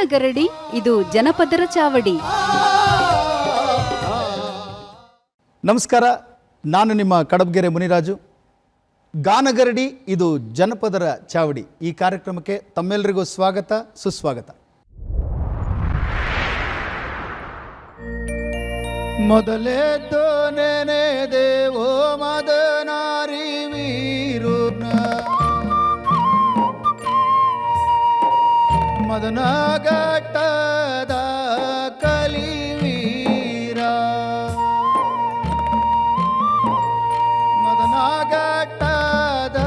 ಗಾನಗರಡಿ ಇದು ಜನಪದರ ಚಾವಡಿ. ನಮಸ್ಕಾರ, ನಾನು ನಿಮ್ಮ ಕಡಬಗೆರೆ ಮುನಿರಾಜು. ಗಾನಗರಡಿ, ಇದು ಜನಪದರ ಚಾವಡಿ. ಈ ಕಾರ್ಯಕ್ರಮಕ್ಕೆ ತಮ್ಮೆಲ್ಲರಿಗೂ ಸ್ವಾಗತ, ಸುಸ್ವಾಗತ. ಮೊದಲೇ ನೆನೆ ದೇವೋ ಮದನಾರಿ ಮದನಗಟ್ಟದ ಕಲಿವೀರ ಮದನಗಟ್ಟದ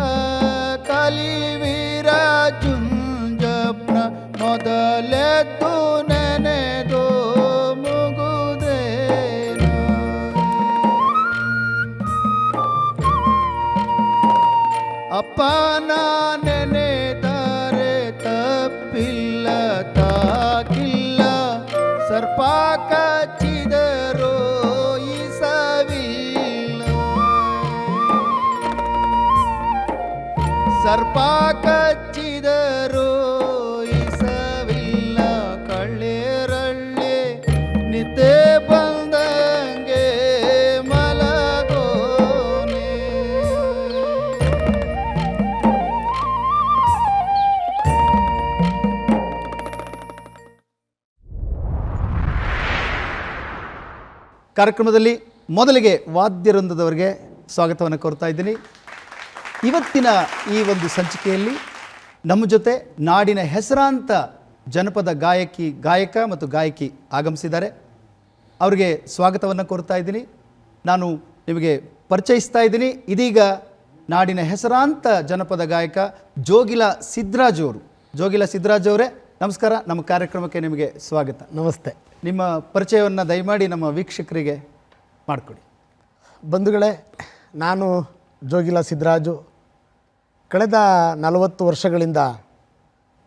ಕಲಿವೀರ ಜುಂಜಪ್ನ ಮೊದಲೆದ್ದು ನೆನೆದು ಮುಗುದೇನ ಅಪ್ಪನ ನೆನೆದರೆ ಕಾರ್ಯಕ್ರಮದಲ್ಲಿ ಮೊದಲಿಗೆ ವಾದ್ಯವೃಂದದವರಿಗೆ ಸ್ವಾಗತವನ್ನು ಕೋರ್ತಾ ಇದ್ದೀನಿ. ಇವತ್ತಿನ ಈ ಒಂದು ಸಂಚಿಕೆಯಲ್ಲಿ ನಮ್ಮ ಜೊತೆ ನಾಡಿನ ಹೆಸರಾಂತ ಜನಪದ ಗಾಯಕಿ, ಗಾಯಕ ಮತ್ತು ಗಾಯಕಿ ಆಗಮಿಸಿದ್ದಾರೆ. ಅವರಿಗೆ ಸ್ವಾಗತವನ್ನು ಕೋರ್ತಾ ಇದ್ದೀನಿ. ನಾನು ನಿಮಗೆ ಪರಿಚಯಿಸ್ತಾ ಇದ್ದೀನಿ. ಇದೀಗ ನಾಡಿನ ಹೆಸರಾಂತ ಜನಪದ ಗಾಯಕ ಜೋಗಿಲ ಸಿದ್ರಾಜ್ ಅವರು. ಜೋಗಿಲ ಸಿದ್ರಾಜ್ ಅವರೇ, ನಮಸ್ಕಾರ. ನಮ್ಮ ಕಾರ್ಯಕ್ರಮಕ್ಕೆ ನಿಮಗೆ ಸ್ವಾಗತ. ನಮಸ್ತೆ. ನಿಮ್ಮ ಪರಿಚಯವನ್ನು ದಯಮಾಡಿ ನಮ್ಮ ವೀಕ್ಷಕರಿಗೆ ಮಾಡಿಕೊಡಿ. ಬಂಧುಗಳೇ, ನಾನು ಜೋಗಿಲ ಸಿದ್ದರಾಜು ಕಳೆದ ನಲವತ್ತು ವರ್ಷಗಳಿಂದ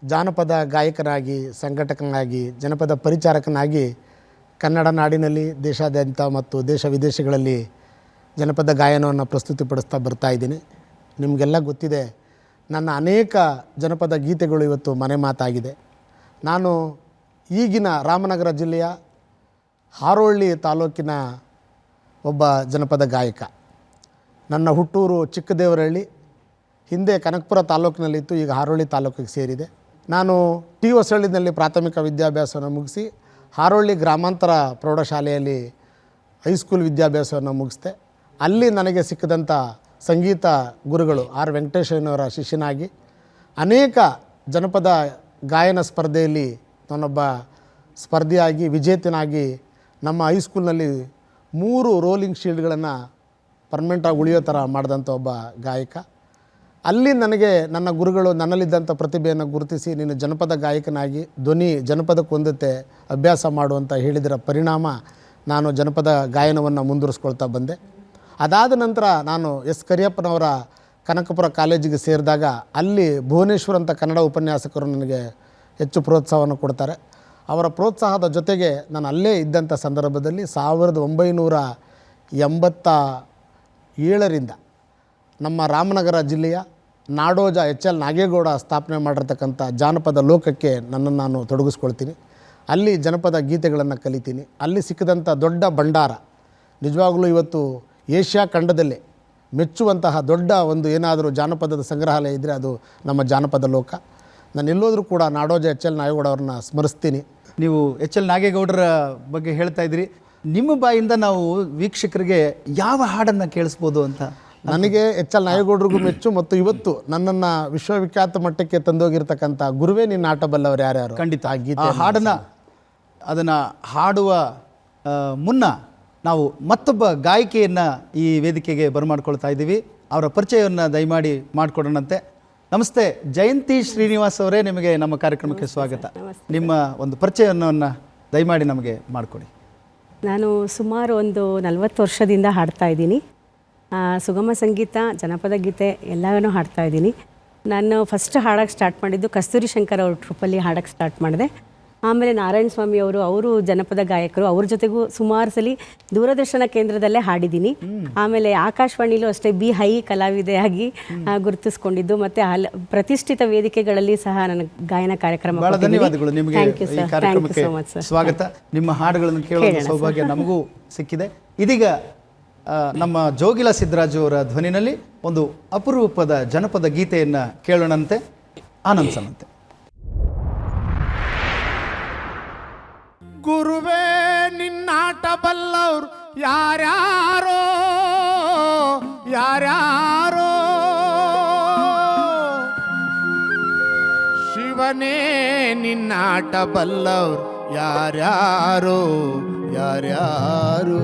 ಜಾನಪದ ಗಾಯಕನಾಗಿ, ಸಂಘಟಕನಾಗಿ, ಜನಪದ ಪರಿಚಾರಕನಾಗಿ ಕನ್ನಡ ನಾಡಿನಲ್ಲಿ ದೇಶಾದ್ಯಂತ ಮತ್ತು ದೇಶ ವಿದೇಶಗಳಲ್ಲಿ ಜನಪದ ಗಾಯನವನ್ನು ಪ್ರಸ್ತುತಿಪಡಿಸ್ತಾ ಬರ್ತಾ ಇದ್ದೀನಿ. ನಿಮಗೆಲ್ಲ ಗೊತ್ತಿದೆ, ನನ್ನ ಅನೇಕ ಜನಪದ ಗೀತೆಗಳು ಇವತ್ತು ಮನೆ ಮಾತಾಗಿದೆ. ನಾನು ಈಗಿನ ರಾಮನಗರ ಜಿಲ್ಲೆಯ ಹಾರೋಳ್ಳಿ ತಾಲೂಕಿನ ಒಬ್ಬ ಜನಪದ ಗಾಯಕ. ನನ್ನ ಹುಟ್ಟೂರು ಚಿಕ್ಕದೇವರಹಳ್ಳಿ, ಹಿಂದೆ ಕನಕಪುರ ತಾಲೂಕಿನಲ್ಲಿತ್ತು, ಈಗ ಹಾರೋಳ್ಳಿ ತಾಲೂಕಿಗೆ ಸೇರಿದೆ. ನಾನು ಟಿ ಹೊಸಳ್ಳಿನಲ್ಲಿ ಪ್ರಾಥಮಿಕ ವಿದ್ಯಾಭ್ಯಾಸವನ್ನು ಮುಗಿಸಿ, ಹಾರೋಳ್ಳಿ ಗ್ರಾಮಾಂತರ ಪ್ರೌಢಶಾಲೆಯಲ್ಲಿ ಹೈಸ್ಕೂಲ್ ವಿದ್ಯಾಭ್ಯಾಸವನ್ನು ಮುಗಿಸಿದೆ. ಅಲ್ಲಿ ನನಗೆ ಸಿಕ್ಕಿದಂಥ ಸಂಗೀತ ಗುರುಗಳು ಆರ್. ವೆಂಕಟೇಶ್ವರನವರ ಶಿಷ್ಯನಾಗಿ ಅನೇಕ ಜನಪದ ಗಾಯನ ಸ್ಪರ್ಧೆಯಲ್ಲಿ ನಾನೊಬ್ಬ ಸ್ಪರ್ಧಿಯಾಗಿ, ವಿಜೇತನಾಗಿ ನಮ್ಮ ಹೈಸ್ಕೂಲ್ನಲ್ಲಿ ಮೂರು ರೋಲಿಂಗ್ ಶೀಲ್ಡ್ಗಳನ್ನು ಪರ್ಮನೆಂಟಾಗಿ ಉಳಿಯೋ ಥರ ಮಾಡಿದಂಥ ಒಬ್ಬ ಗಾಯಕ. ಅಲ್ಲಿ ನನಗೆ ನನ್ನ ಗುರುಗಳು ನನ್ನಲ್ಲಿದ್ದಂಥ ಪ್ರತಿಭೆಯನ್ನು ಗುರುತಿಸಿ ನೀನು ಜನಪದ ಗಾಯಕನಾಗಿ, ಧ್ವನಿ ಜನಪದಕ್ಕೆ ಹೊಂದುತ್ತೆ ಅಭ್ಯಾಸ ಮಾಡು ಅಂತ ಹೇಳಿದರ ಪರಿಣಾಮ ನಾನು ಜನಪದ ಗಾಯನವನ್ನು ಮುಂದುವರಿಸ್ಕೊಳ್ತಾ ಬಂದೆ. ಅದಾದ ನಂತರ ನಾನು ಎಸ್ ಕರಿಯಪ್ಪನವರ ಕನಕಪುರ ಕಾಲೇಜಿಗೆ ಸೇರಿದಾಗ ಅಲ್ಲಿ ಭುವನೇಶ್ವರ್ ಅಂತ ಕನ್ನಡ ಉಪನ್ಯಾಸಕರು ನನಗೆ ಹೆಚ್ಚು ಪ್ರೋತ್ಸಾಹವನ್ನು ಕೊಡ್ತಾರೆ. ಅವರ ಪ್ರೋತ್ಸಾಹದ ಜೊತೆಗೆ ನಾನು ಅಲ್ಲೇ ಇದ್ದಂಥ ಸಂದರ್ಭದಲ್ಲಿ ಸಾವಿರದ ಒಂಬೈನೂರ ಎಂಬತ್ತ ಏಳರಿಂದ ನಮ್ಮ ರಾಮನಗರ ಜಿಲ್ಲೆಯ ನಾಡೋಜ ಎಚ್ ಎಲ್ ನಾಗೇಗೌಡ ಸ್ಥಾಪನೆ ಮಾಡಿರ್ತಕ್ಕಂಥ ಜಾನಪದ ಲೋಕಕ್ಕೆ ನನ್ನನ್ನು ನಾನು ತೊಡಗಿಸ್ಕೊಳ್ತೀನಿ. ಅಲ್ಲಿ ಜನಪದ ಗೀತೆಗಳನ್ನು ಕಲಿತೀನಿ. ಅಲ್ಲಿ ಸಿಕ್ಕಿದಂಥ ದೊಡ್ಡ ಭಂಡಾರ, ನಿಜವಾಗಲೂ ಇವತ್ತು ಏಷ್ಯಾ ಖಂಡದಲ್ಲೇ ಮೆಚ್ಚುವಂತಹ ದೊಡ್ಡ ಒಂದು ಏನಾದರೂ ಜಾನಪದದ ಸಂಗ್ರಹಾಲಯ ಇದ್ದರೆ ಅದು ನಮ್ಮ ಜಾನಪದ ಲೋಕ. ನಾನು ಎಲ್ಲೋದ್ರೂ ಕೂಡ ನಾಡೋಜ ಎಚ್ ಎಲ್ ನಾಗೇಗೌಡ ಅವ್ರನ್ನ ಸ್ಮರಿಸ್ತೀನಿ. ನೀವು ಎಚ್ ಎಲ್ ನಾಗೇಗೌಡರ ಬಗ್ಗೆ ಹೇಳ್ತಾ ಇದ್ರಿ. ನಿಮ್ಮ ಬಾಯಿಂದ ನಾವು ವೀಕ್ಷಕರಿಗೆ ಯಾವ ಹಾಡನ್ನು ಕೇಳಿಸ್ಬೋದು ಅಂತ? ನನಗೆ ಎಚ್ ಎಲ್ ನಾಯಗೌಡರಿಗೂ ಮೆಚ್ಚು ಮತ್ತು ಇವತ್ತು ನನ್ನನ್ನು ವಿಶ್ವವಿಖ್ಯಾತ ಮಟ್ಟಕ್ಕೆ ತಂದೋಗಿರ್ತಕ್ಕಂಥ ಗುರುವೇ ನಿನ್ನ ಆಟ ಬಲ್ಲವರು ಯಾರ್ಯಾರು? ಖಂಡಿತ. ಆ ಹಾಡನ್ನು ಅದನ್ನು ಹಾಡುವ ಮುನ್ನ ನಾವು ಮತ್ತೊಬ್ಬ ಗಾಯಕಿಯನ್ನು ಈ ವೇದಿಕೆಗೆ ಬರಮಾಡ್ಕೊಳ್ತಾ ಇದ್ದೀವಿ. ಅವರ ಪರಿಚಯವನ್ನು ದಯಮಾಡಿ ಮಾಡಿಕೊಡೋಣಂತೆ. ನಮಸ್ತೆ ಜಯಂತಿ ಶ್ರೀನಿವಾಸ್ ಅವರೇ ನಿಮಗೆ ನಮ್ಮ ಕಾರ್ಯಕ್ರಮಕ್ಕೆ ಸ್ವಾಗತ. ನಿಮ್ಮ ಒಂದು ಪರಿಚಯವನ್ನು ದಯಮಾಡಿ ನಮಗೆ ಮಾಡಿಕೊಡಿ. ನಾನು ಸುಮಾರು ಒಂದು ನಲವತ್ತು ವರ್ಷದಿಂದ ಹಾಡ್ತಾ ಇದ್ದೀನಿ. ಸುಗಮ ಸಂಗೀತ ಜನಪದ ಗೀತೆ ಎಲ್ಲವನ್ನೂ ಹಾಡ್ತಾ ಇದ್ದೀನಿ. ನಾನು ಫಸ್ಟ್ ಹಾಡೋಕ್ಕೆ ಸ್ಟಾರ್ಟ್ ಮಾಡಿದ್ದು ಕಸ್ತೂರಿ ಶಂಕರ್ ಅವ್ರ ಟ್ರೂಪಲ್ಲಿ ಹಾಡೋಕ್ಕೆ ಸ್ಟಾರ್ಟ್ ಮಾಡಿದೆ. ಆಮೇಲೆ ನಾರಾಯಣ ಸ್ವಾಮಿ ಅವರು ಅವರು ಜನಪದ ಗಾಯಕರು ಅವ್ರ ಜೊತೆಗೂ ಸುಮಾರು ಸಲ ದೂರದರ್ಶನ ಕೇಂದ್ರದಲ್ಲೇ ಹಾಡಿದ್ದೀನಿ. ಆಮೇಲೆ ಆಕಾಶವಾಣಿಲೂ ಅಷ್ಟೇ ಬಿ ಹೈ ಕಲಾವಿದೆಯಾಗಿ ಗುರುತಿಸಿಕೊಂಡಿದ್ದು. ಮತ್ತೆ ಹಲ ಪ್ರತಿಷ್ಠಿತ ವೇದಿಕೆಗಳಲ್ಲಿ ಸಹ ನನ್ನ ಗಾಯನ ಕಾರ್ಯಕ್ರಮ ಬಹಳ ಧನ್ಯವಾದಗಳು ನಿಮಗೆ ಈ ಕಾರ್ಯಕ್ರಮಕ್ಕೆ. ಸ್ವಾಗತ. ನಿಮ್ಮ ಹಾಡುಗಳನ್ನು ಕೇಳುವ ಸೌಭಾಗ್ಯ ನಮಗೂ ಸಿಕ್ಕಿದೆ. ಇದೀಗ ನಮ್ಮ ಜೋಗಿಲ ಸಿದ್ದರಾಜು ಅವರ ಧ್ವನಿನಲ್ಲಿ ಒಂದು ಅಪರೂಪದ ಜನಪದ ಗೀತೆಯನ್ನು ಕೇಳೋಣಂತೆ. ಆನಂದಿಸೋಣಂತೆ ಗುರುವೇ ನಿನ್ನಾಟ ಬಲ್ಲವ್ರು ಯಾರ್ಯಾರೋ? ಯಾರ್ಯಾರೋ? ಶಿವನೇ ನಿನ್ನಾಟ ಬಲ್ಲವ್ರು ಯಾರ್ಯಾರೋ? ಯಾರ್ಯಾರೋ?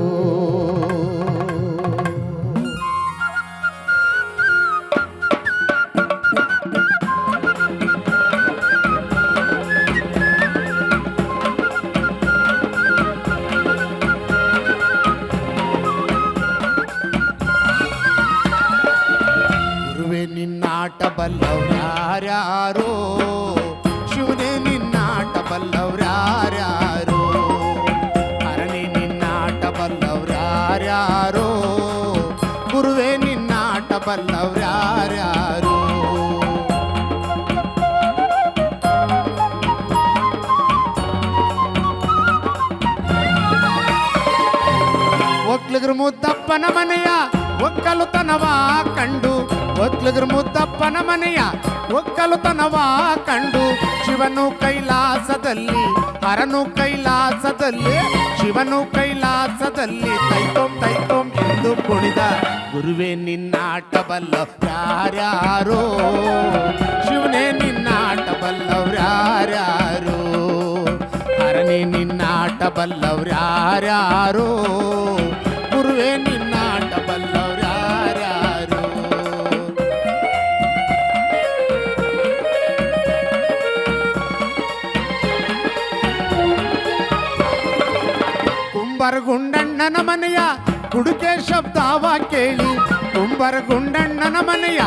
ಮುದ್ದಪ್ಪನ ಮನೆಯ ಒಕ್ಕಲುತನವ ಕಂಡು ಒತ್ಲಿದ್ರು ಮುದ್ದಪ್ಪನ ಮನೆಯ ಒಕ್ಕಲುತನವ ಕಂಡು, ಶಿವನು ಕೈಲಾಸದಲ್ಲಿ, ಹರನು ಕೈಲಾಸದಲ್ಲಿ, ಶಿವನು ಕೈಲಾಸದಲ್ಲಿ ತೈತೋಂ ತೈತೋಂ ಎಂದು ಕುಣಿದ ಗುರುವೇ ನಿನ್ನಾಟ ಬಲ್ಲ ಯಾರ್ಯಾರೋ? ಶಿವನೇ ನಿನ್ನಾಟ ಬಲ್ಲವ್ರ್ಯಾರ್ಯಾರೋ ಹರನೇ ನಿನ್ನಾಟ ಬಲ್ಲವ್ರ್ಯಾರ್ಯಾರೋ ಗುರುವೇ ನಿನ್ನಾಟ ಬಲ್ಲವ್ರ್ಯಾರ್ಯಾರೋ ಕುಂಬರಗುಂಡಣ್ಣನ ಮನೆಯ ಕುಡುಕೆ ಶಬ್ದವ ಕೇಳಿ ಕುಂಬರಗುಂಡಣ್ಣನ ಮನೆಯ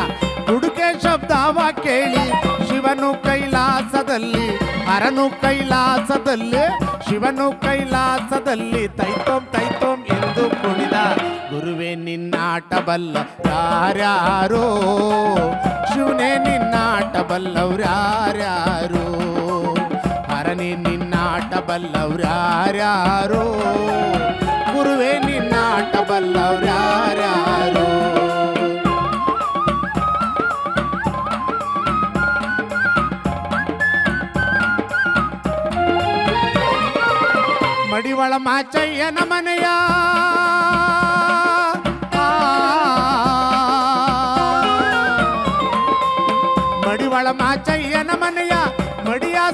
ಕುಡುಕೆ ಶಬ್ದವ ಕೇಳಿ ಶಿವನು ಕೈಲಾಸದಲ್ಲಿ ಹರನು ಕೈಲಾಸದಲ್ಲಿ ಶಿವನು ಕೈಲಾಸದಲ್ಲಿ ತೈತೋಂ ತೈತೋಂ ಎಂದು ಕುಣಿದ ಗುರುವೇ ನಿನ್ನಾಟ ಬಲ್ಲ ಯಾರ್ಯಾರೋ? ಶಿವನೇ ನಿನ್ನಾಟ ಬಲ್ಲವ್ರ್ಯಾರ್ಯಾರೋ ಹರನೇ ನಿನ್ನಾಟ ಬಲ್ಲವ್ರ್ಯಾರ್ಯಾರೋ ಗುರುವೇ ನಿನ್ನಾಟ ಬಲ್ಲವ್ರ್ಯಾರ್ಯಾರೋ ಮಡಿವಳ ಮಾಚಯ್ಯನ ಮನೆಯ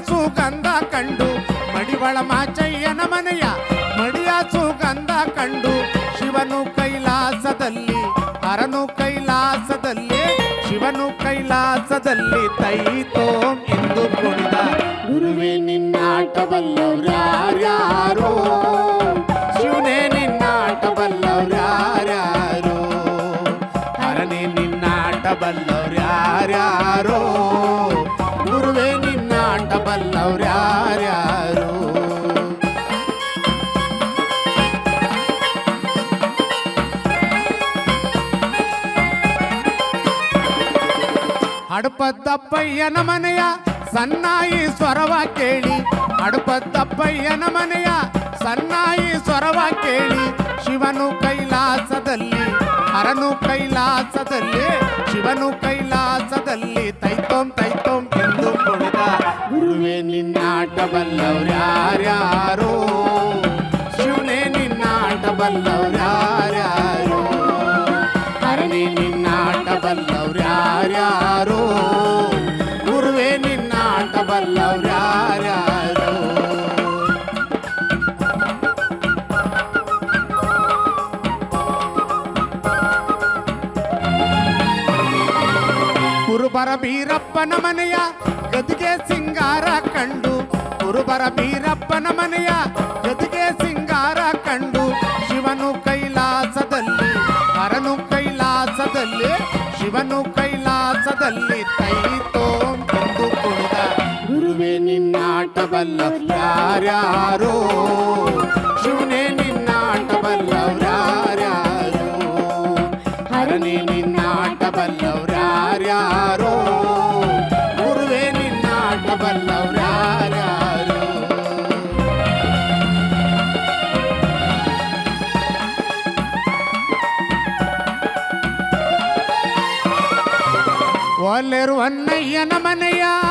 ಸುಗಂಧ ಕಂಡು, ಮಡಿವಳ ಮಾಚಯ್ಯನ ಮನೆಯ ಮಡಿಯ ಸುಗಂಧ ಕಂಡು, ಶಿವನು ಕೈಲಾಸದಲ್ಲಿ ಅರನು ಕೈಲಾಸದಲ್ಲಿ, ಶಿವನು ಕೈಲಾಸದಲ್ಲಿ ತೈತೋಂ ಹಡಪದ್ದಪ್ಪಯ್ಯನ ಮನೆಯ ಸನ್ನಾಯಿ ಸ್ವರವ ಕೇಳಿ. ಅಡುಪತ್ತಪ್ಪಯ್ಯನ ಮನೆಯ ಸನ್ನಾಯಿ ಸ್ವರವ ಕೇಳಿ. ಶಿವನು ಕೈಲಾಸದಲ್ಲಿ, ಹರನು ಕೈಲಾಸದಲ್ಲಿ, ಶಿವನು ಕೈಲಾಸದಲ್ಲಿ ತೈತೋಂ ತೈತೋಂ ಎಂದು ಕುಣಿದ. ಗುರುವೇ ನಿನ್ನಾಟ ಬಲ್ಲವ್ರ್ಯಾರ್ಯಾರೋ ಶಿವನೇ ನಿನ್ನಾಟ ಬಲ್ಲವ್ರ್ಯಾರ್ಯಾರೋ ಬೀರಪ್ಪನ ಮನೆಯ ಗದಿಗೆ ಸಿಂಗಾರ ಕಂಡು. ಗುರುಬರ ಬೀರಪ್ಪನ ಮನೆಯ ಗದಿಗೆ ಸಿಂಗಾರ ಕಂಡು. ಶಿವನು ಕೈಲಾಸದಲ್ಲಿ, ಹರನು ಕೈಲಾಸದಲ್ಲಿ, ಶಿವನು ಕೈಲಾಸದಲ್ಲಿ ತೈತೋಂ ಎಂದು ಕುಣಿದ. ಗುರುವೇ ನಿನ್ನಾಟ ಬಲ್ಲವ್ರು ಯಾರ್ಯಾರೋ ಶಿವನೇ ನಿನ್ನಾಟಬಲ್ಲ ಯಾರ್ಯಾರೋ ಹರನೇ பேர் ஒன்னைய நமனையா.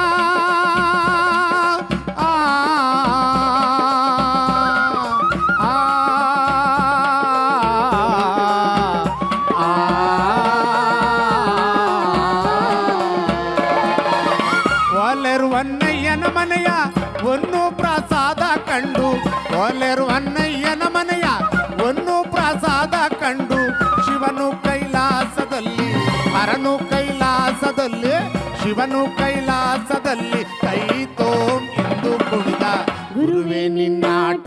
ಕೈಲಾಸದಲ್ಲಿ ಶಿವನು ಕೈಲಾಸದಲ್ಲಿ ಕೈ ತೋಂ ಎಂದು ಕುಣಿದ ಗುರುವೇ ನಿನ್ನಾಟ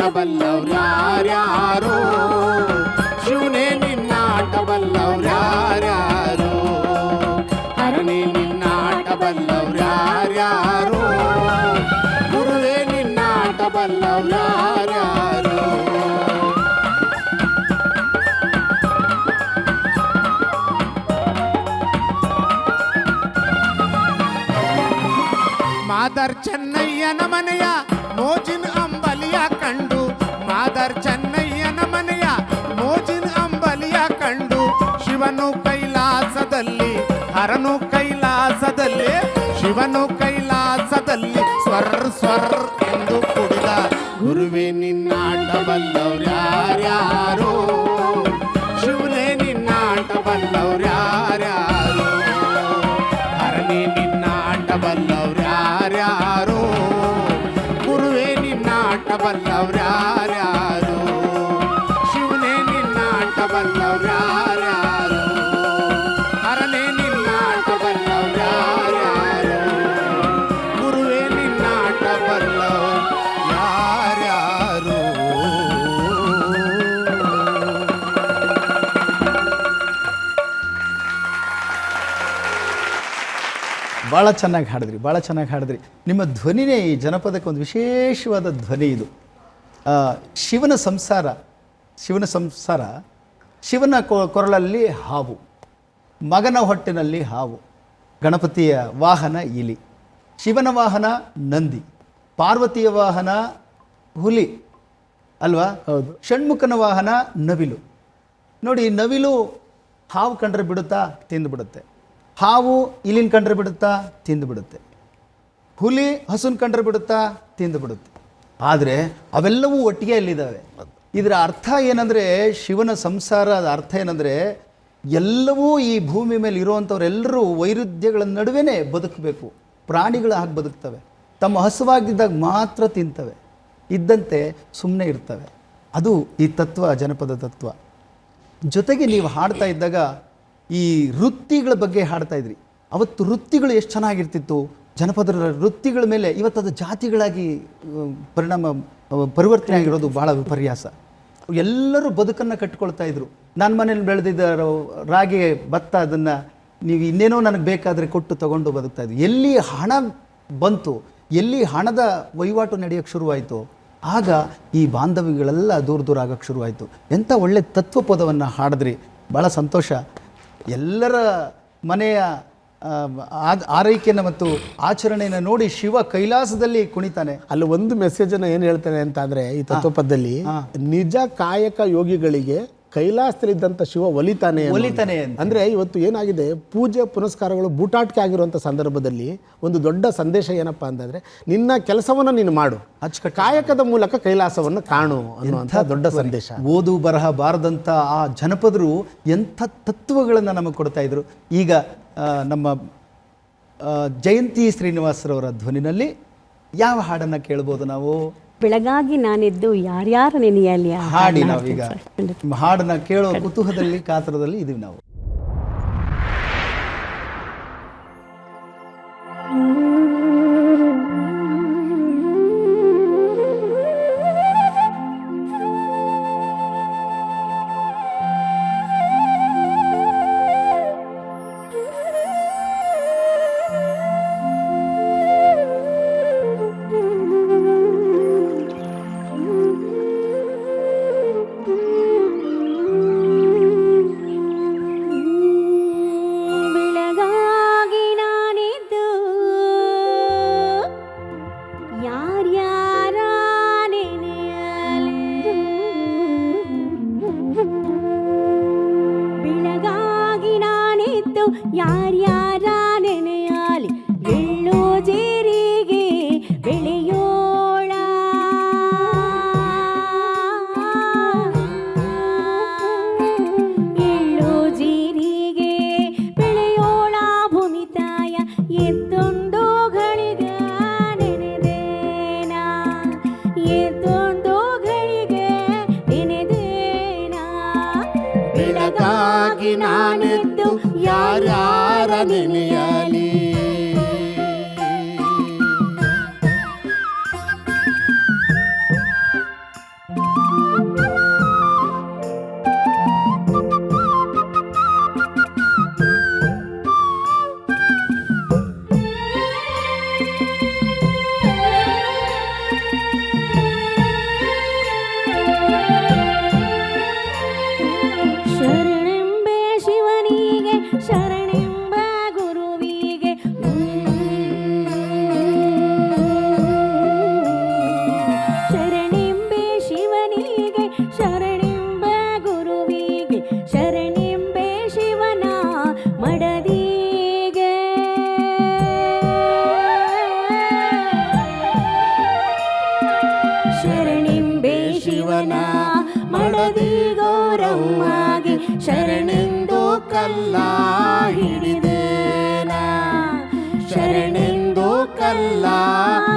ಶಿವನು ಕೈಲಾಸದಲ್ಲಿ, ಹರನು ಕೈಲಾಸದಲ್ಲಿ, ಶಿವನು ಕೈಲಾಸದಲ್ಲಿ ಸ್ವರ್ ಸ್ವರ್ ಎಂದು ಕುಡಿದ ಗುರುವೇ ನಿನ್ನಾಟ ಬಲ್ಲವ್ರ್ಯಾರ್ಯಾರೋ ಶಿವನೇ ನಿನ್ನಾಟ ಬಲ್ಲವ್ರು ಭಾಳ ಚೆನ್ನಾಗಿ ಹಾಡಿದ್ರಿ ಭಾಳ ಚೆನ್ನಾಗಿ ಹಾಡಿದ್ರಿ. ನಿಮ್ಮ ಧ್ವನಿನೇ ಈ ಜನಪದಕ್ಕೆ ಒಂದು ವಿಶೇಷವಾದ ಧ್ವನಿ ಇದು. ಶಿವನ ಸಂಸಾರ ಶಿವನ ಸಂಸಾರ ಶಿವನ ಕೊ- ಕೊರಳಲ್ಲಿ ಹಾವು ಮಗನ ಹೊಟ್ಟಿನಲ್ಲಿ ಹಾವು ಗಣಪತಿಯ ವಾಹನ ಇಲಿ ಶಿವನ ವಾಹನ ನಂದಿ ಪಾರ್ವತಿಯ ವಾಹನ ಹುಲಿ ಅಲ್ವಾ? ಹೌದು. ಷಣ್ಮುಖನ ವಾಹನ ನವಿಲು. ನೋಡಿ ನವಿಲು ಹಾವು ಕಂಡ್ರೆ ಬಿಡುತ್ತಾ ತಿಂದು ಬಿಡುತ್ತೆ. ಹಾವು ಇಲ್ಲಿನ ಕಂಡ್ರೆ ಬಿಡುತ್ತಾ, ತಿಂದು ಬಿಡುತ್ತೆ. ಹುಲಿ ಹಸುನ್ ಕಂಡ್ರೆ ಬಿಡುತ್ತಾ, ತಿಂದು ಬಿಡುತ್ತೆ. ಆದರೆ ಅವೆಲ್ಲವೂ ಒಟ್ಟಿಗೆ ಅಲ್ಲಿದ್ದಾವೆ ಇದರ ಅರ್ಥ ಏನಂದರೆ ಶಿವನ ಸಂಸಾರದ ಅರ್ಥ ಏನಂದರೆ ಎಲ್ಲವೂ ಈ ಭೂಮಿ ಮೇಲೆ ಇರುವಂಥವರೆಲ್ಲರೂ ವೈರುಧ್ಯಗಳ ನಡುವೆನೇ ಬದುಕಬೇಕು. ಪ್ರಾಣಿಗಳು ಹಾಗೆ ಬದುಕ್ತವೆ. ತಮ್ಮ ಹಸುವಾಗಿದ್ದಾಗ ಮಾತ್ರ ತಿಂತವೆ. ಇದ್ದಂತೆ ಸುಮ್ಮನೆ ಇರ್ತವೆ. ಅದು ಈ ತತ್ವ, ಜನಪದ ತತ್ವ. ಜೊತೆಗೆ ನೀವು ಹಾಡ್ತಾ ಇದ್ದಾಗ ಈ ವೃತ್ತಿಗಳ ಬಗ್ಗೆ ಹಾಡ್ತಾ ಇದ್ರಿ. ಅವತ್ತು ವೃತ್ತಿಗಳು ಎಷ್ಟು ಚೆನ್ನಾಗಿರ್ತಿತ್ತು? ಜನಪದರ ವೃತ್ತಿಗಳ ಮೇಲೆ ಇವತ್ತು ಅದು ಜಾತಿಗಳಾಗಿ ಪರಿಣಾಮ ಪರಿವರ್ತನೆ ಆಗಿರೋದು ಬಹಳ ವಿಪರ್ಯಾಸ. ಎಲ್ಲರೂ ಬದುಕನ್ನು ಕಟ್ಕೊಳ್ತಾ ಇದ್ರು. ನನ್ನ ಮನೇಲಿ ಬೆಳೆದಿದ್ದ ರಾಗಿ ಭತ್ತ ಅದನ್ನು ನೀವು ಇನ್ನೇನೋ ನನಗೆ ಬೇಕಾದರೆ ಕೊಟ್ಟು ತಗೊಂಡು ಬದುಕ್ತಾ ಇದ್ವಿ ಎಲ್ಲಿ ಹಣ ಬಂತು, ಎಲ್ಲಿ ಹಣದ ವಹಿವಾಟು ನಡೆಯೋಕ್ಕೆ ಶುರುವಾಯಿತು, ಆಗ ಈ ಬಾಂಧವ್ಯಗಳೆಲ್ಲ ದೂರ ದೂರ ಆಗೋಕ್ಕೆ ಶುರುವಾಯಿತು. ಎಂಥ ಒಳ್ಳೆ ತತ್ವಪದವನ್ನು ಹಾಡಿದ್ರಿ. ಭಾಳ ಸಂತೋಷ. ಎಲ್ಲರ ಮನೆಯ ಆರೈಕೆಯನ್ನು ಮತ್ತು ಆಚರಣೆಯನ್ನು ನೋಡಿ ಶಿವ ಕೈಲಾಸದಲ್ಲಿ ಕುಣಿತಾನೆ. ಅಲ್ಲಿ ಒಂದು ಮೆಸೇಜನ್ನು ಏನು ಹೇಳ್ತಾನೆ ಅಂತ ಅಂದರೆ ಈ ತತ್ವಪದಲ್ಲಿ ನಿಜ ಕಾಯಕ ಯೋಗಿಗಳಿಗೆ ಕೈಲಾಸದಲ್ಲಿದ್ದಂಥ ಶಿವ ಒಲಿತಾನೆ ಒಲಿತಾನೆ ಅಂದರೆ ಇವತ್ತು ಏನಾಗಿದೆ ಪೂಜೆ ಪುನಸ್ಕಾರಗಳು ಬೂಟಾಟಿಕೆ ಆಗಿರುವಂಥ ಸಂದರ್ಭದಲ್ಲಿ ಒಂದು ದೊಡ್ಡ ಸಂದೇಶ ಏನಪ್ಪ ಅಂತಂದರೆ ನಿನ್ನ ಕೆಲಸವನ್ನು ನೀನು ಮಾಡು ಅಚ್ಚ ಕಾಯಕದ ಮೂಲಕ ಕೈಲಾಸವನ್ನು ಕಾಣು ಅನ್ನುವಂಥ ದೊಡ್ಡ ಸಂದೇಶ. ಓದು ಬರಹ ಬಾರದಂಥ ಆ ಜನಪದರು ಎಂಥ ತತ್ವಗಳನ್ನು ನಮಗೆ ಕೊಡ್ತಾ ಇದ್ರು. ಈಗ ನಮ್ಮ ಜಯಂತಿ ಶ್ರೀನಿವಾಸರವರ ಧ್ವನಿನಲ್ಲಿ ಯಾವ ಹಾಡನ್ನು ಕೇಳ್ಬೋದು ನಾವು? ಬೆಳಗಾಗಿ ನಾನೆದ್ದು ಯಾರ್ಯಾರು ನೆನೆಯಲಿ ಆ ಹಾಡಿ ನಾವೀಗ. ಹಾಡನ್ನ ಕೇಳೋ ಕುತೂಹಲದಲ್ಲಿ ಕಾತರದಲ್ಲಿ ಇದೀವಿ ನಾವು. ಕಲ್ಲ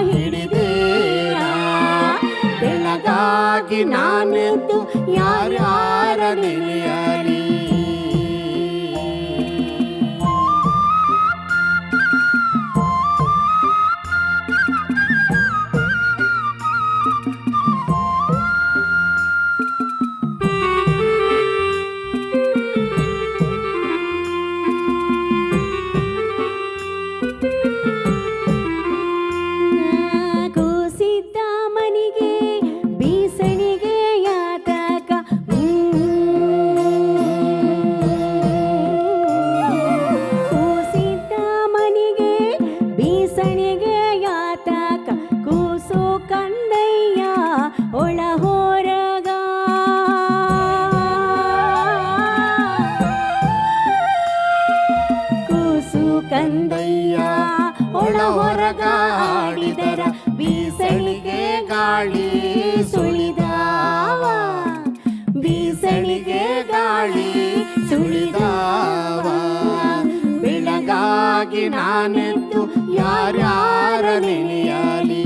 ಹಿಡಿದೇನ ಬೆಳಗಾಗಿ ನಾನೆದ್ದು ಯಾರ್ಯಾರ ಒಳ ಹೊರಗ. ಕೂಸು ಕಂದಯ್ಯ ಗಾಳಿ ಸುಳಿದಾವ ಸುಳಿದಾವ ಬೆಳಗಾಗಿ ಯಾರ್ಯಾರ ನೆನೆಯಲಿ?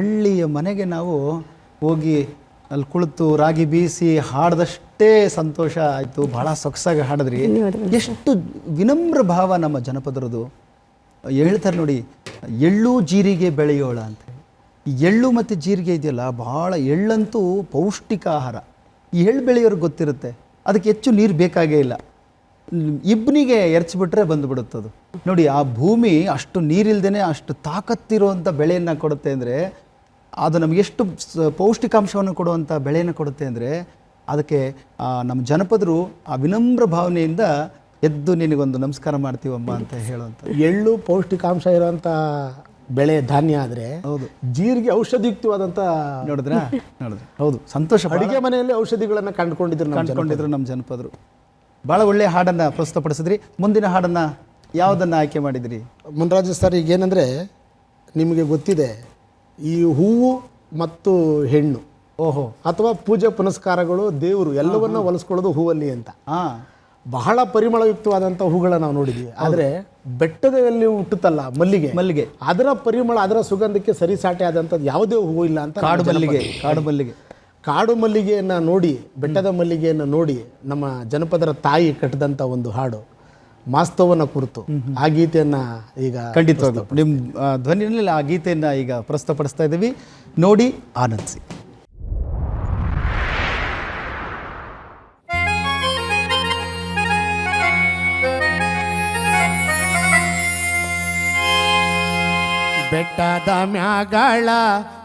ಹಳ್ಳಿಯ ಮನೆಗೆ ನಾವು ಹೋಗಿ ಅಲ್ಲಿ ಕುಳಿತು ರಾಗಿ ಬೀಸಿ ಹಾಡ್ದಷ್ಟೇ ಸಂತೋಷ ಆಯಿತು. ಬಹಳ ಸೊಗಸಾಗಿ ಹಾಡಿದ್ರಿ. ಎಷ್ಟು ವಿನಮ್ರ ಭಾವ ನಮ್ಮ ಜನಪದರದು. ಹೇಳ್ತಾರೆ ನೋಡಿ ಎಳ್ಳು ಜೀರಿಗೆ ಬೆಳೆಯೋಳ ಅಂತ. ಈ ಎಳ್ಳು ಮತ್ತು ಜೀರಿಗೆ ಇದೆಯಲ್ಲ ಭಾಳ ಎಳ್ಳಂತೂ ಪೌಷ್ಟಿಕ ಆಹಾರ. ಈ ಎಳ್ಳು ಬೆಳೆಯೋರಿಗೆ ಗೊತ್ತಿರುತ್ತೆ. ಅದಕ್ಕೆ ಹೆಚ್ಚು ನೀರು ಬೇಕಾಗೇ ಇಲ್ಲ. ಇಬ್ಬನಿಗೆ ಎರಚಿಬಿಟ್ರೆ ಬಂದುಬಿಡುತ್ತದು. ನೋಡಿ ಆ ಭೂಮಿ ಅಷ್ಟು ನೀರಿಲ್ದೇ ಅಷ್ಟು ತಾಕತ್ತಿರುವಂಥ ಬೆಳೆಯನ್ನು ಕೊಡುತ್ತೆ ಅಂದರೆ ಅದು ನಮಗೆ ಎಷ್ಟು ಸ- ಪೌಷ್ಟಿಕಾಂಶವನ್ನು ಕೊಡುವಂಥ ಬೆಳೆಯನ್ನು ಕೊಡುತ್ತೆ ಅಂದರೆ ಅದಕ್ಕೆ ಆ, ನಮ್ಮ ಜನಪದರು ಆ ವಿನಮ್ರ ಭಾವನೆಯಿಂದ ಎದ್ದು ನಿನಗೊಂದು ನಮಸ್ಕಾರ ಮಾಡ್ತೀವಮ್ಮ ಅಂತ ಹೇಳುವಂಥ ಎಳ್ಳು ಪೌಷ್ಟಿಕಾಂಶ ಇರುವಂಥ ಬೆಳೆ ಧಾನ್ಯ ಆದರೆ ಹೌದು. ಜೀರಿಗೆ ಔಷಧಿಯುಕ್ತವಾದಂಥ ನೋಡಿದ್ರ? ನೋಡಿದ್ರೆ? ಹೌದು. ಸಂತೋಷ ಅಡುಗೆ ಮನೆಯಲ್ಲಿ ಔಷಧಿಗಳನ್ನು ಕಂಡುಕೊಂಡಿದ್ರು. ಕಂಡುಕೊಂಡಿದ್ರು ನಮ್ಮ ಜನಪದರು. ಭಾಳ ಒಳ್ಳೆಯ ಹಾಡನ್ನು ಪ್ರಸ್ತುತಪಡಿಸಿದ್ರಿ. ಮುಂದಿನ ಹಾಡನ್ನು ಯಾವುದನ್ನು ಆಯ್ಕೆ ಮಾಡಿದ್ರಿ? ಮುನ್ರಾಜು ಸರ್ ಈಗ ಏನಂದರೆ ನಿಮಗೆ ಗೊತ್ತಿದೆ ಈ ಹೂವು ಮತ್ತು ಹೆಣ್ಣು ಓಹೋ. ಅಥವಾ ಪೂಜೆ ಪುನಸ್ಕಾರಗಳು ದೇವರು ಎಲ್ಲವನ್ನ ಹೊಲಿಸ್ಕೊಳ್ಳೋದು ಹೂವಲ್ಲಿ ಅಂತ. ಬಹಳ ಪರಿಮಳಯುಕ್ತವಾದಂಥ ಹೂಗಳನ್ನ ನಾವು ನೋಡಿದ್ದೀವಿ ಆದರೆ ಬೆಟ್ಟದಲ್ಲಿ ಹುಟ್ಟುತ್ತಲ್ಲ ಮಲ್ಲಿಗೆ ಮಲ್ಲಿಗೆ. ಅದರ ಪರಿಮಳ ಅದರ ಸುಗಂಧಕ್ಕೆ ಸರಿಸಾಟಿ ಆದಂಥದ್ದು ಯಾವುದೇ ಹೂವು ಇಲ್ಲ ಅಂತ ಕಾಡು ಮಲ್ಲಿಗೆ ಕಾಡು ಮಲ್ಲಿಗೆ. ಕಾಡು ಮಲ್ಲಿಗೆಯನ್ನು ನೋಡಿ ಬೆಟ್ಟದ ಮಲ್ಲಿಗೆಯನ್ನು ನೋಡಿ ನಮ್ಮ ಜನಪದರ ತಾಯಿ ಕಟ್ಟಿದಂಥ ಒಂದು ಹಾಡು. ಮಾಸ್ತವನ ಕುರಿತು. ಆ ಗೀತೆಯನ್ನ ಈಗ ಖಂಡಿತ ನಿಮ್ಮ ಆ, ಧ್ವನಿಯಲ್ಲಿ ಆ ಗೀತೆಯನ್ನ ಈಗ ಪ್ರಸ್ತುತಪಡಿಸ್ತಾ ಇದ್ದೀವಿ. ನೋಡಿ ಆನಂದಿಸಿ. ಬೆಟ್ಟದ ಮ್ಯಾಗಳ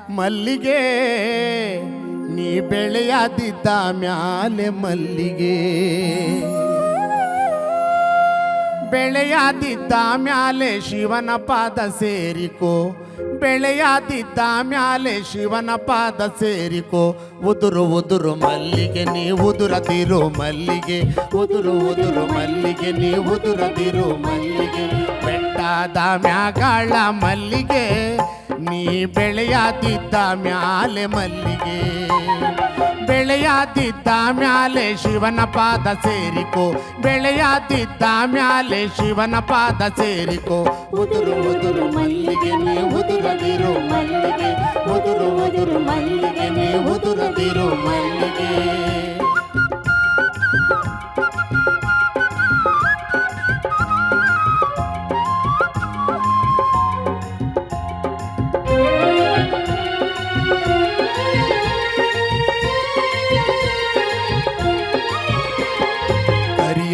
ಮಲ್ಲಿಗೆ ನೀ ಬೆಳೆಯದಿದ್ದ ಮ್ಯಾಲೆ ಮಲ್ಲಿಗೆ. ಬೆಳೆಯದಿದ್ದ ಮ್ಯಾಲೆ ಶಿವನ ಪಾದ ಸೇರಿಕೋ. ಬೆಳೆಯಾದಿದ್ದ ಮ್ಯಾಲೆ ಶಿವನ ಪಾದ ಸೇರಿಕೋ. ಉದುರು ಉದುರು ಮಲ್ಲಿಗೆ, ನೀ ಉದುರದಿರು ಮಲ್ಲಿಗೆ. ಉದುರು ಉದುರು ಮಲ್ಲಿಗೆ, ನೀ ಉದುರದಿರು ಮಲ್ಲಿಗೆ. ಬೆಟ್ಟಾದ ಮ್ಯಾಗಳ ಮಲ್ಲಿಗೆ, ನೀ ಬೆಳೆಯಾದಿದ್ದ ಮ್ಯಾಲೆ ಮಲ್ಲಿಗೆ. ಬೆಳೆಯಾದಿದ್ದ ಮ್ಯಾಲೆ ಶಿವನ ಪಾದ ಸೇರಿಕೋ. ಬೆಳೆಯಾದಿದ್ದ ಮ್ಯಾಲೆ ಶಿವನ ಪಾದ ಸೇರಿಕೋ. ಉದುರು ಉದುರು ಮಲ್ಲಿಗೆ, ನೀ ಉದುರದಿರು ಮಲ್ಲಿಗೆ. ಉದುರು ಉದುರು ಮಲ್ಲಿಗೆ, ನೀ ಉದುರದಿರು ಮಲ್ಲಿಗೆ.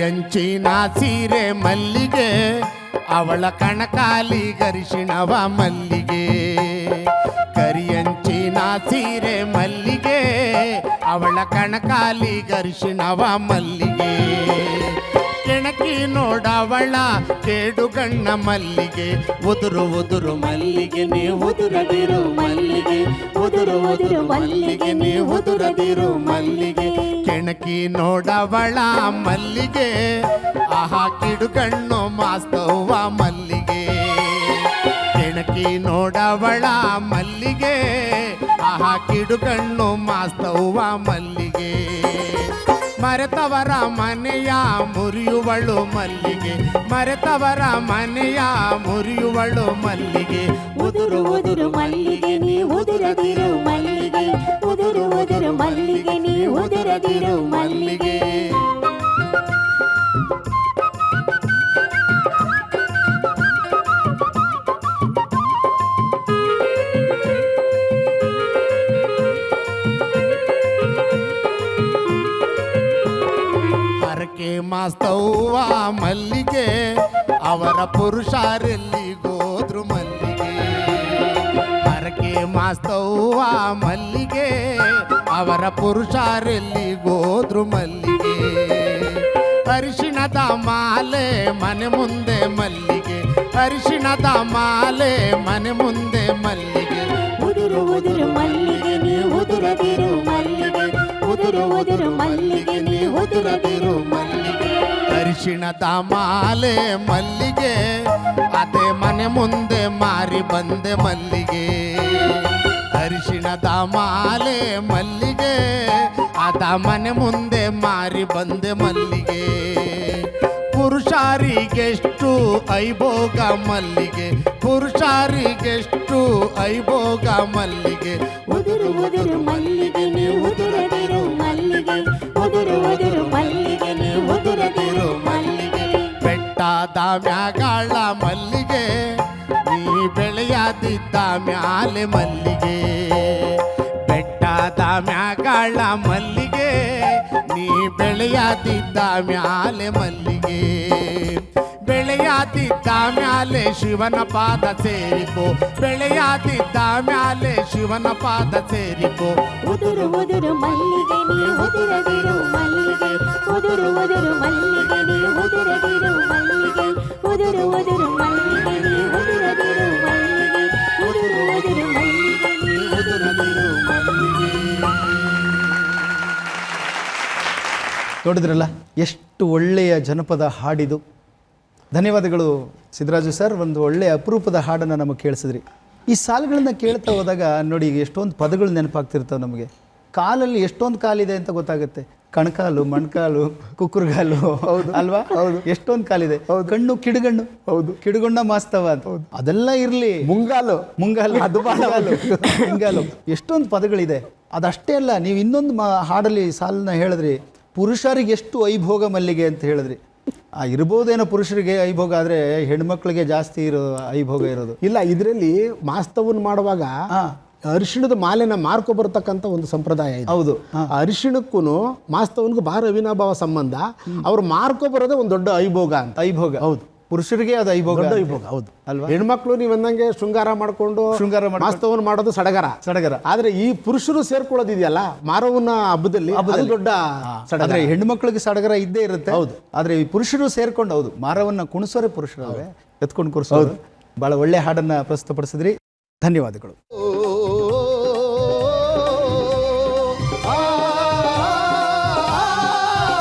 ಕರಿಯಂಚಿನ ಸೀರೆ ಮಲ್ಲಿಗೆ, ಅವಳ ಕಣಕಾಲಿ ಗರಿಶಿಣವ ಮಲ್ಲಿಗೆ. ಕರಿಯಂಚಿನ ಸೀರೆ ಮಲ್ಲಿಗೆ, ಅವಳ ಕಣಕಾಲಿ ಗರಿಶಿಣವ ಮಲ್ಲಿಗೆ. ಕೆಣಕಿ ನೋಡವಳ ಕೇಡುಗಣ್ಣ ಮಲ್ಲಿಗೆ, ಉದುರು ಉದುರು ಮಲ್ಲಿಗೆ ನೀ ಉದುರದಿರು ಮಲ್ಲಿಗೆ. ಉದುರು ಉದುರು ಮಲ್ಲಿಗೆ ನೀ ಉದುರದಿರು ಮಲ್ಲಿಗೆ. ಕೆಣಕಿ ನೋಡವಳ ಮಲ್ಲಿಗೆ. ಆಹಾ, ಕಿಡುಗಣ್ಣು ಮಾಸ್ತವ್ವ ಮಲ್ಲಿಗೆ. ಕೆಣಕಿ ನೋಡವಳ ಮಲ್ಲಿಗೆ. ಆಹಾ, ಕಿಡುಗಣ್ಣು ಮಾಸ್ತವ್ವ ಮಲ್ಲಿಗೆ. ಮರೆತವರ ಮನೆಯ ಮುರಿಯುವಳು ಮಲ್ಲಿಗೆ. ಮರೆತವರ ಮನೆಯ ಮುರಿಯುವಳು ಮಲ್ಲಿಗೆ. ಉದುರು ಅವರ ಪುರುಷರೆಲ್ಲಿ ಗೋದ್ರು ಮಲ್ಲಿಗೆ. ಹರಕೆ ಮಾಸ್ತವ್ವ ಮಲ್ಲಿಗೆ, ಅವರ ಪುರುಷರೆಲ್ಲಿ ಗೋದ್ರು ಮಲ್ಲಿಗೆ. ಅರಿಶಿಣದ ಮಾಲೆ ಮನೆ ಮುಂದೆ ಮಲ್ಲಿಗೆ, ಅರಿಶಿಣದ ಮಾಲೆ ಮನೆ ಮುಂದೆ ಮಲ್ಲಿಗೆ. ಉದುರು ಉದುರು ಮಲ್ಲಿಗೆ, ನೀ ಉದುರದಿರು ಮಲ್ಲಿಗೆ. ಉದುರು ಉದುರು ಮಲ್ಲಿಗೆ, ನೀ ಉದುರದಿರು ಮಲ್ಲಿಗೆ. ಅರಿಶಿಣದ ಮಾಲೆ ಮಲ್ಲಿಗೆ, ಅದೇ ಮನೆ ಮುಂದೆ ಮಾರಿ ಬಂದೆ ಮಲ್ಲಿಗೆ. ಅರಿಶಿಣದ ಮಾಲೆ ಮಲ್ಲಿಗೆ, ಅದ ಮನೆ ಮುಂದೆ ಮಾರಿ ಬಂದೆ ಮಲ್ಲಿಗೆ. ಪುರುಷಾರಿಗೆಷ್ಟು ಐಭೋಗ ಮಲ್ಲಿಗೆ, ಪುರುಷಾರಿಗೆಷ್ಟು ಐಭೋಗ ಮಲ್ಲಿಗೆ. ಉದುರು ಉದುರು ಮಲ್ಲಿಗೆ ನೀ ಉದುರದಿರು ಮಲ್ಲಿಗೆ, ಉದುರು ಉದುರು ಬೆಟ್ಟದ ಮ್ಯಾಗಾಳ ಮಲ್ಲಿಗೆ ನೀ ಬೆಳೆಯದಿದ್ದ ಮ್ಯಾಲೆ ಮಲ್ಲಿಗೆ. ಬೆಟ್ಟದ ಮ್ಯಾಗಾಳ ಮಲ್ಲಿಗೆ ನೀ ಬೆಳೆಯದಿದ್ದ ಮ್ಯಾಲೆ ಮಲ್ಲಿಗೆ. ಬೆಳೆಯಾತಿದ್ದ ಮ್ಯಾಲೆ ಶಿವನ ಪಾದ ಸೇರಿಕೋ ಬೆಳೆಯಾತಿದ್ದ ಮ್ಯಾಲೆ ಶಿವನ ಪಾದ ಸೇರಿಕೋ. ಉದುರು ಉದುರು ಮಲ್ಲಿಗೆ ನೀ ಉದುರದಿರು ಮಲ್ಲಿಗೆ. ಉದುರು ಉದುರು ಮಲ್ಲಿಗೆ ನೀ ಉದುರದಿರು ಮಲ್ಲಿಗೆ. ಉದುರು ಉದುರು ಮಲ್ಲಿಗೆ ನೀ ಉದುರದಿರು ಮಲ್ಲಿಗೆ. ಉದುರು ಉದುರು ಮಲ್ಲಿಗೆ ನೀ ಉದುರದಿರು ನೋಡಿದ್ರಲ್ಲ ಎಷ್ಟು ಒಳ್ಳೆಯ ಜನಪದ ಹಾಡಿದು ಧನ್ಯವಾದಗಳು ಸಿದ್ದರಾಜು ಸರ್. ಒಂದು ಒಳ್ಳೆಯ ಅಪರೂಪದ ಹಾಡನ್ನು ನಮಗೆ ಕೇಳಿಸಿದ್ರಿ. ಈ ಸಾಲುಗಳನ್ನ ಕೇಳ್ತಾ ಹೋದಾಗ ನೋಡಿ ಈಗ ಎಷ್ಟೊಂದು ಪದಗಳು ನೆನಪಾಗ್ತಿರ್ತವೆ ನಮಗೆ. ಕಾಲಲ್ಲಿ ಎಷ್ಟೊಂದು ಕಾಲಿದೆ ಅಂತ ಗೊತ್ತಾಗುತ್ತೆ. ಕಣ್ಕಾಲು ಮಣ್ಕಾಲು ಕುಕ್ಕುರ್ಗಾಲು ಹೌದು. ಅಲ್ವಾ? ಹೌದು. ಎಷ್ಟೊಂದು ಕಾಲಿದೆ. ಕಣ್ಣು ಕಿಡುಗಣ್ಣು. ಹೌದು. ಕಿಡುಗಣ್ಣ ಮಾಸ್ತವ ಅಂತ. ಅದೆಲ್ಲ ಇರಲಿ. ಮುಂಗಾಲು. ಮುಂಗಾಲು. ಅದು ಮುಂಗಾಲು. ಎಷ್ಟೊಂದು ಪದಗಳಿದೆ. ಅದಷ್ಟೇ ಅಲ್ಲ ನೀವು ಇನ್ನೊಂದು ಮಾ ಹಾಡಲ್ಲಿ ಸಾಲನ್ನ ಹೇಳಿದ್ರಿ. ಪುರುಷರಿಗೆ ಎಷ್ಟು ಐಭೋಗ ಮಲ್ಲಿಗೆ ಅಂತ ಹೇಳಿದ್ರಿ. ಆ ಇರ್ಬೋದೇನೋ ಪುರುಷರಿಗೆ ಐಭೋಗ ಆದರೆ ಹೆಣ್ಮಕ್ಳಿಗೆ ಜಾಸ್ತಿ ಇರೋ ಐಭೋಗ ಇರೋದು. ಇಲ್ಲ ಇದರಲ್ಲಿ ಮಾಸ್ತವನ್ ಮಾಡುವಾಗ. ಅರಿಶಿಣದ ಮಾಲೆನ ಮಾರ್ಕೊ ಬರತಕ್ಕಂತ ಒಂದು ಸಂಪ್ರದಾಯ ಇದೆ. ಹೌದು. ಆ ಅರಿಶಿಣಕ್ಕೂ ಮಾಸ್ತವನ್ಗೂ ಭಾಳ ಅವಿನಾಭಾವ ಸಂಬಂಧ. ಅವ್ರು ಮಾರ್ಕೊ ಬರೋದೇ ಒಂದು ದೊಡ್ಡ ಐಭೋಗ ಅಂತ. ಐಭೋಗ. ಹೌದು. ಪುರುಷರಿಗೆ ಅದು ಐಭೋಗ ದೊಡ್ಡ. ಐಭೋಗ ಹೌದು. ಅಲ್ವಾ? ಹೆಣ್ಮಕ್ಳು ನೀವು ಅಂದಂಗೆ ಶೃಂಗಾರ ಮಾಡ್ಕೊಂಡು ಶೃಂಗಾರ ಮಾಸ್ತವನ್ನು ಮಾಸ್ತವನ್ ಮಾಡೋದು ಸಡಗರ. ಸಡಗರ. ಆದ್ರೆ ಈ ಪುರುಷರು ಸೇರ್ಕೊಳ್ಳೋದಿದೆಯಲ್ಲ ಮಾರವನ ಹಬ್ಬದಲ್ಲಿ ಅದು ದೊಡ್ಡ ಸಡಗರ. ಹೆಣ್ಮಕ್ಳಿಗೆ ಸಡಗರ ಇದ್ದೇ ಇರುತ್ತೆ. ಹೌದು. ಆದ್ರೆ ಈ ಪುರುಷರು ಸೇರ್ಕೊಂಡು ಹೌದು ಮಾರವನ್ನ ಕುಣಿಸೋರೆ ಪುರುಷರವೇ ಎತ್ಕೊಂಡು ಕುರಿಸೋದು ಬಹಳ ಒಳ್ಳೆ ಹಾಡನ್ನ ಪ್ರಸ್ತುತಪಡಿಸಿದ್ರಿ. ಧನ್ಯವಾದಗಳು.